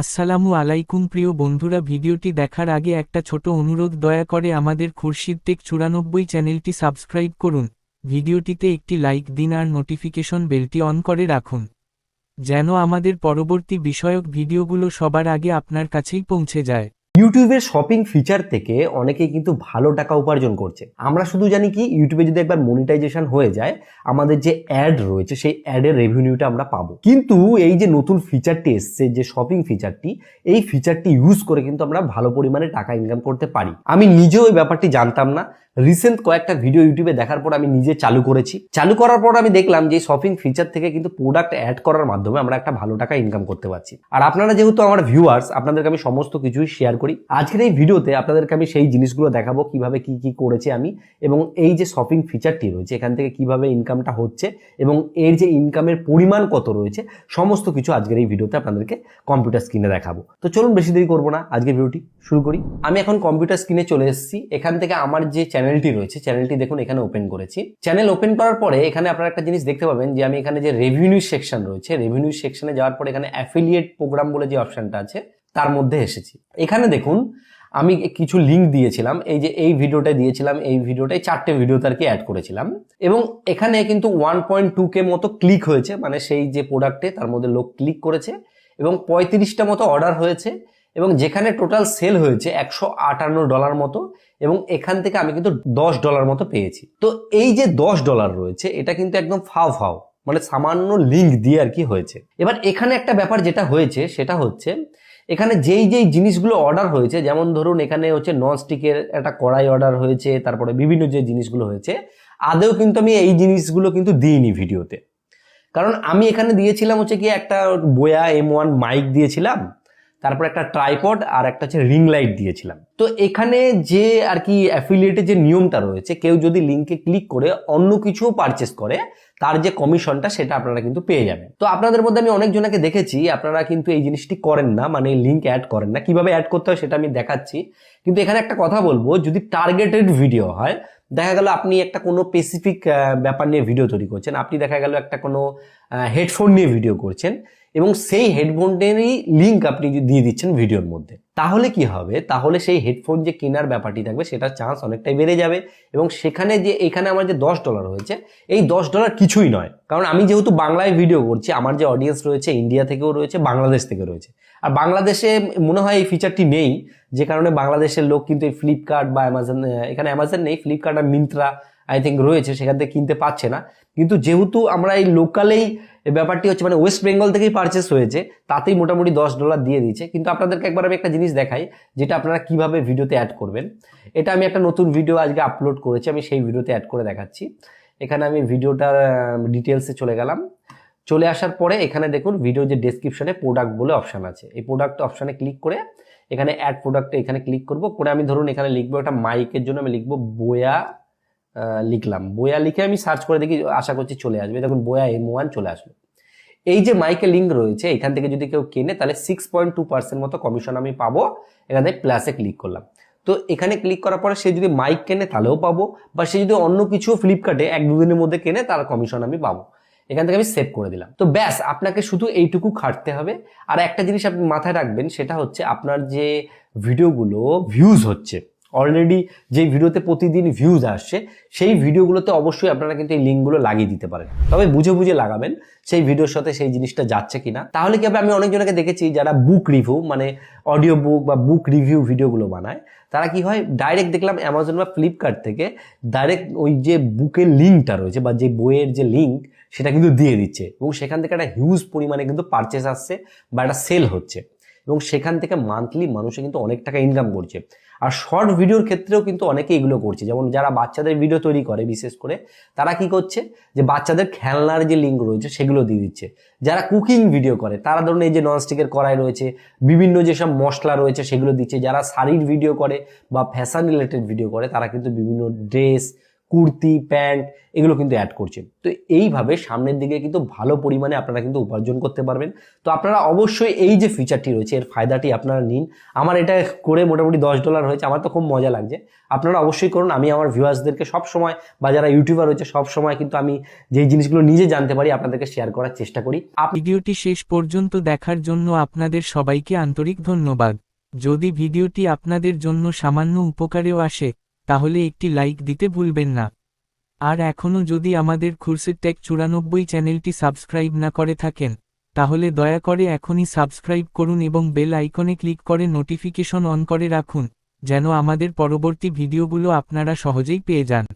আসসালামু আলাইকুম প্রিয় বন্ধুরা, ভিডিওটি দেখার আগে একটা ছোট অনুরোধ, দয়া করে আমাদের খুরশিদ টেক চুরানব্বই চ্যানেলটি সাবস্ক্রাইব করুন। ভিডিওটিতে একটি লাইক দিন আর নোটিফিকেশন বেলটি অন করে রাখুন, যেন আমাদের পরবর্তী বিষয়ক ভিডিওগুলো সবার আগে আপনার কাছেই পৌঁছে যায়। ইউটিউবের শপিং ফিচার থেকে অনেকেই কিন্তু ভালো টাকা উপার্জন করছে। আমরা শুধু জানি কি, ইউটিউবে যদি একবার মনিটাইজেশন হয়ে যায়, আমাদের যে অ্যাড রয়েছে, সেই অ্যাডের রেভিনিউটা আমরা পাবো। কিন্তু এই যে নতুন ফিচারটি এসছে, যে শপিং ফিচারটি এই ফিচারটি ইউজ করে কিন্তু আমরা ভালো পরিমাণে টাকা ইনকাম করতে পারি। আমি নিজেও এই ব্যাপারটি জানতাম না। রিসেন্ট কয়েকটা ভিডিও ইউটিউবে দেখার পর আমি নিজে চালু করেছি। চালু করার পর আমি দেখলাম যে শপিং ফিচার থেকে কিন্তু প্রোডাক্ট অ্যাড করার মাধ্যমে আমরা একটা ভালো টাকা ইনকাম করতে পারছি। আর আপনারা যেহেতু আমার ভিউয়ার্স আপনাদেরকে আমি সমস্ত কিছুই শেয়ার করি। আজকের এই ভিডিওতে আপনাদেরকে আমি সেই জিনিসগুলো দেখাবো, কীভাবে কি কি করেছি আমি এবং এই যে শপিং ফিচারটি রয়েছে, এখান থেকে কীভাবে ইনকামটা হচ্ছে এবং এর যে ইনকামের পরিমাণ কত রয়েছে, সমস্ত কিছু আজকের এই ভিডিওতে আপনাদেরকে কম্পিউটার স্ক্রিনে দেখাবো। তো চলুন বেশি দেরি করব না, আজকের ভিডিওটি শুরু করি। আমি এখন কম্পিউটার স্ক্রিনে চলে এসেছি। এখান থেকে আমার যে চ্যানেলটি রয়েছে, চ্যানেলটি দেখুন, এখানে ওপেন করেছি। চ্যানেল ওপেন করার পরে এখানে আপনারা একটা জিনিস দেখতে পাবেন যে আমি এখানে যে রেভিনিউ সেকশন রয়েছে রেভিনিউ সেকশনে যাওয়ার পরে এখানে অ্যাফিলিয়েট প্রোগ্রাম বলে যে অপশনটা আছে, তার মধ্যে এসেছি। এখানে দেখুন, আমি কিছু লিঙ্ক দিয়েছিলাম, এই যে এই ভিডিওটা দিয়েছিলাম, এই ভিডিওটাই চারটে ভিডিওতে আর কি অ্যাড করেছিলাম। এবং এখানে কিন্তু ওয়ান পয়েন্ট টু কে মতো ক্লিক হয়েছে মানে সেই যে প্রোডাক্টে তার মধ্যে লোক ক্লিক করেছে, এবং পঁয়ত্রিশটা মতো অর্ডার হয়েছে। এবং যেখানে টোটাল সেল হয়েছে একশো আটান্ন ডলার মতো, এবং এখান থেকে আমি কিন্তু দশ ডলার মতো পেয়েছি। তো এই যে দশ ডলার রয়েছে, এটা কিন্তু একদম ফাও ফাও মানে সামান্য লিঙ্ক দিয়ে আর কি হয়েছে। এবার এখানে একটা ব্যাপার যেটা হয়েছে, সেটা হচ্ছে এখানে যেই যেই জিনিসগুলো অর্ডার হয়েছে, যেমন ধরুন এখানে হচ্ছে নন স্টিকের একটা কড়াই অর্ডার হয়েছে, তারপরে বিভিন্ন যে জিনিসগুলো হয়েছে, আদেও কিন্তু আমি এই জিনিসগুলো কিন্তু দিইনি ভিডিওতে কারণ আমি এখানে দিয়েছিলাম হচ্ছে কি একটা বোয়া এম ওয়ান মাইক দিয়েছিলাম তারপর একটা ট্রাইপড আর একটা হচ্ছে রিং লাইট দিয়েছিলাম। তো এখানে যে আর কি অ্যাফিলিয়েটের যে নিয়মটা রয়েছে, কেউ যদি লিঙ্কে ক্লিক করে অন্য কিছুও পারচেস করে, তার যে কমিশনটা সেটা আপনারা কিন্তু পেয়ে যাবেন। তো আপনাদের মধ্যে আমি অনেকজনকে দেখেছি, আপনারা কিন্তু এই জিনিসটি করেন না মানে লিঙ্ক অ্যাড করেন না। কীভাবে অ্যাড করতে হয় সেটা আমি দেখাচ্ছি। কিন্তু এখানে একটা কথা বলব, যদি টার্গেটেড ভিডিও হয়, দেখা গেল আপনি একটা কোনো স্পেসিফিক ব্যাপার নিয়ে ভিডিও তৈরি করছেন, আপনি দেখা গেল একটা কোনো হেডফোন নিয়ে ভিডিও করছেন এবং সেই হেডফোনটারই লিঙ্ক আপনি দিয়ে দিচ্ছেন ভিডিওর মধ্যে, তাহলে কি হবে? তাহলে সেই হেডফোন যে কেনার ব্যাপারটি থাকবে, সেটার চান্স অনেকটাই বেড়ে যাবে এবং সেখানে যে, এখানে আমার যে দশ ডলার হয়েছে, এই দশ ডলার কিছুই নয়। কারণ আমি যেহেতু বাংলায় ভিডিও করছি, আমার যে অডিয়েন্স রয়েছে ইন্ডিয়া থেকেও রয়েছে, বাংলাদেশ থেকে রয়েছে। আর বাংলাদেশে মনে হয় এই ফিচারটি নেই, যে কারণে বাংলাদেশের লোক কিন্তু এই ফ্লিপকার্ট বা অ্যামাজন এখানে অ্যামাজন নেই ফ্লিপকার্ট আর মিন্ত্রা আই থিঙ্ক রয়েছে, সেখান থেকে কিনতে পারছে না। কিন্তু যেহেতু আমরা এই লোকালেই ব্যাপারটি হচ্ছে মানে ওয়েস্ট বেঙ্গল থেকেই পারচেস হয়েছে, তাতেই মোটামুটি দশ ডলার দিয়ে দিচ্ছে কিন্তু আপনাদেরকে একবার আমি একটা জিনিস দেখাই, যেটা আপনারা কীভাবে ভিডিওতে অ্যাড করবেন। এটা আমি একটা নতুন ভিডিও আজকে আপলোড করেছি, আমি সেই ভিডিওতে অ্যাড করে দেখাচ্ছি। এখানে আমি ভিডিওটার ডিটেলসে চলে গেলাম। চলে আসার পরে এখানে দেখুন ভিডিও যে ডেসক্রিপশনে প্রোডাক্ট বলে অপশান আছে। এই প্রোডাক্ট অপশানে ক্লিক করে এখানে অ্যাড প্রোডাক্টে এখানে ক্লিক করব। করে আমি ধরুন এখানে লিখব একটা মাইকের জন্য, আমি লিখব বয়া লিখলাম। বয়া লিখে আমি সার্চ করে দেখি, আশা করছি চলে আসবে। দেখুন বয়া এম ওয়ান চলে আসলো। এই যে মাইকে লিঙ্ক রয়েছে, এখান থেকে যদি কেউ কেনে, তাহলে সিক্স পয়েন্ট টু পার্সেন্ট মতো কমিশন আমি পাবো। এখান থেকে প্লাসে ক্লিক করলাম। তো এখানে ক্লিক করার পরে সে যদি মাইক কেনে, তাহলেও পাবো। বা সে যদি অন্য কিছু ফ্লিপকার্টে এক দুদিনের মধ্যে কেনে, তার কমিশন আমি পাবো। এখান থেকে আমি সেভ করে দিলাম। তো ব্যাস, আপনাকে শুধু এইটুকু খাটতে হবে। আর একটা জিনিস আপনি মাথায় রাখবেন, সেটা হচ্ছে আপনার যে ভিডিওগুলো ভিউজ হচ্ছে অলরেডি যে ভিডিওতে প্রতিদিন ভিউজ আসছে, সেই ভিডিওগুলোতে অবশ্যই আপনারা কিন্তু এই লিঙ্কগুলো লাগিয়ে দিতে পারেন। তবে বুঝে বুঝে লাগাবেন সেই ভিডিওর সাথে সেই জিনিসটা যাচ্ছে কিনা। তাহলে কি আমি অনেকজনকে দেখেছি যারা বুক রিভিউ মানে অডিও বুক বা বুক রিভিউ ভিডিওগুলো বানায়। তারা কি হয়? ডাইরেক্ট দেখলাম অ্যামাজন বা ফ্লিপকার্ট থেকে ডাইরেক্ট ওই যে বুকের লিঙ্কটা রয়েছে বা যে বইয়ের যে লিঙ্ক সেটা কিন্তু দিয়ে দিচ্ছে। এবং সেখান থেকে একটা হিউজ পরিমাণে কিন্তু পারচেস আসছে বা একটা সেল হচ্ছে। এবং সেখান থেকে মান্থলি মানুষে কিন্তু অনেক টাকা ইনকাম করছে। আর শর্ট ভিডিওর ক্ষেত্রেও কিন্তু অনেকে এগুলো করছে। যেমন যারা বাচ্চাদের ভিডিও তৈরি করে বিশেষ করে, তারা কি করছে? যে বাচ্চাদের খেলনার যে লিঙ্ক রয়েছে, সেগুলো দিয়ে দিচ্ছে। যারা কুকিং ভিডিও করে, তারা ধরুন এই যে ননস্টিকের কড়াই রয়েছে, বিভিন্ন যেসব মশলা রয়েছে, সেগুলো দিচ্ছে। যারা শাড়ির ভিডিও করে বা ফ্যাশন রিলেটেড ভিডিও করে, তারা কিন্তু বিভিন্ন ড্রেস কুর্তি, প্যান্ট এগুলো কিন্তু অ্যাড করছেন তো এইভাবে সামনের দিকে কিন্তু ভালো পরিমাণে আপনারা কিন্তু উপার্জন করতে পারবেন। তো আপনারা অবশ্যই এই যে ফিচারটি রয়েছে, এর ফায়দাটি আপনারা নিন। আমার এটা করে মোটামুটি দশ ডলার হয়েছে, আমার তো খুব মজা লাগছে। আপনারা অবশ্যই করুন, আমি আমার ভিউয়ার্সদেরকে সব সময় বা যারা ইউটিউবার রয়েছে সব সময় কিন্তু আমি যেই জিনিসগুলো নিজে জানতে পারি, আপনাদেরকে শেয়ার করার চেষ্টা করি। ভিডিওটি শেষ পর্যন্ত দেখার জন্য আপনাদের সবাইকে আন্তরিক ধন্যবাদ। যদি ভিডিওটি আপনাদের জন্য সামান্য উপকারেও আসে তাহলে একটি লাইক দিতে ভুলবেন না। আর এখনও যদি আমাদের খুরশেদ টেক চুরানব্বই চ্যানেলটি সাবস্ক্রাইব না করে থাকেন, তাহলে দয়া করে এখনই সাবস্ক্রাইব করুন এবং বেল আইকনে ক্লিক করে নোটিফিকেশন অন করে রাখুন, যেন আমাদের পরবর্তী ভিডিওগুলো আপনারা সহজেই পেয়ে যান।